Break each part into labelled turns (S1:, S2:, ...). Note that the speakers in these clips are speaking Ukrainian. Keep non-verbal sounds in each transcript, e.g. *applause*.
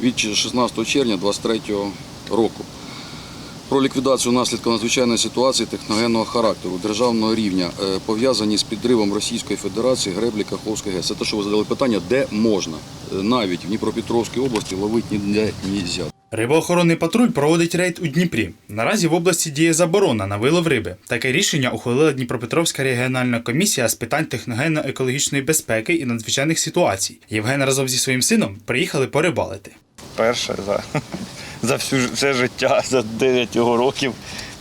S1: від 16 червня 2023 року про ліквідацію наслідків надзвичайної ситуації техногенного характеру державного рівня, е, пов'язані з підривом Російської Федерації греблі Каховської ГЕС. Це те, що ви задали питання, де можна. Е, Навіть в Дніпропетровській області ловити ніде не можна.
S2: Рибоохоронний патруль проводить рейд у Дніпрі. Наразі в області діє заборона на вилов риби. Таке рішення ухвалила Дніпропетровська регіональна комісія з питань техногенно-екологічної безпеки і надзвичайних ситуацій. Євген разом зі своїм сином приїхали порибалити.
S3: Перше за, *laughs* за всю все життя, *laughs* за 9 його років.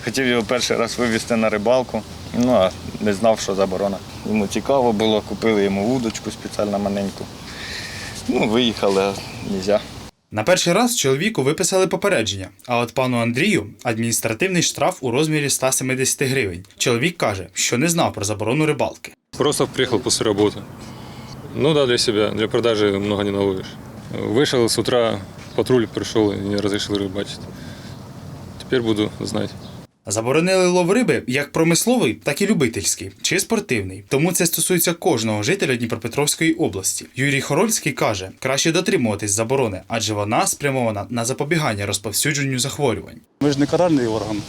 S3: Хотів його перший раз вивезти на рибалку, ну а не знав, що заборона. Йому цікаво було, купили йому вудочку спеціально маленьку. Ну, виїхали, а нельзя.
S2: На перший раз чоловіку виписали попередження, а от пану Андрію адміністративний штраф у розмірі 170 гривень. Чоловік каже, що не знав про заборону рибалки.
S4: Просто приехал после работы. Ну да, для себя, для продажи много не наловишь. Вышел с утра, патруль пришел и не разрешил рыбачить. Теперь буду знать.
S2: Заборонили лов риби як промисловий, так і любительський чи спортивний. Тому це стосується кожного жителя Дніпропетровської області. Юрій Хорольський каже, краще дотримуватись заборони, адже вона спрямована на запобігання розповсюдженню захворювань.
S5: Ми ж не каральний орган.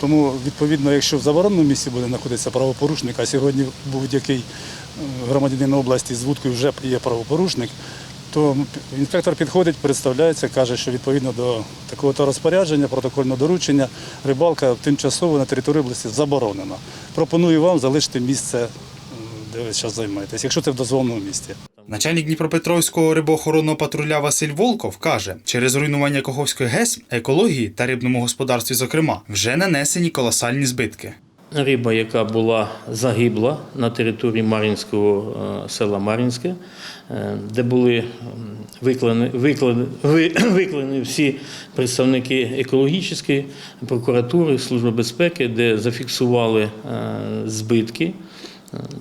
S5: Тому, відповідно, якщо в забороненому місці буде знаходитися правопорушник, а сьогодні будь-який е, громадянин області з вудкою вже є правопорушник, то інспектор підходить, представляється, каже, що відповідно до такого-то розпорядження, протокольного доручення, рибалка тимчасово на території області заборонена. Пропоную вам залишити місце, де ви зараз займаєтесь, якщо це в дозволеному місці.
S2: Начальник Дніпропетровського рибоохоронного патруля Василь Волков каже, через руйнування Каховської ГЕС екології та рибному господарстві, зокрема, вже нанесені колосальні збитки.
S6: Риба, яка була загибла на території Мар'їнського е, села Мар'їнське, е, де були м, виклані, виклані, *coughs* всі представники екологічної прокуратури, Служби безпеки, де зафіксували е, збитки.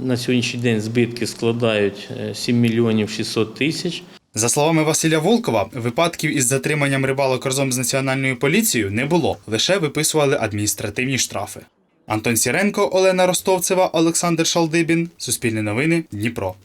S6: На сьогоднішній день збитки складають е, 7 мільйонів 600 тисяч.
S2: За словами Василя Волкова, випадків із затриманням рибалок разом з національною поліцією не було, лише виписували адміністративні штрафи. Антон Сіренко, Олена Ростовцева, Олександр Шалдибін. Суспільне новини. Дніпро.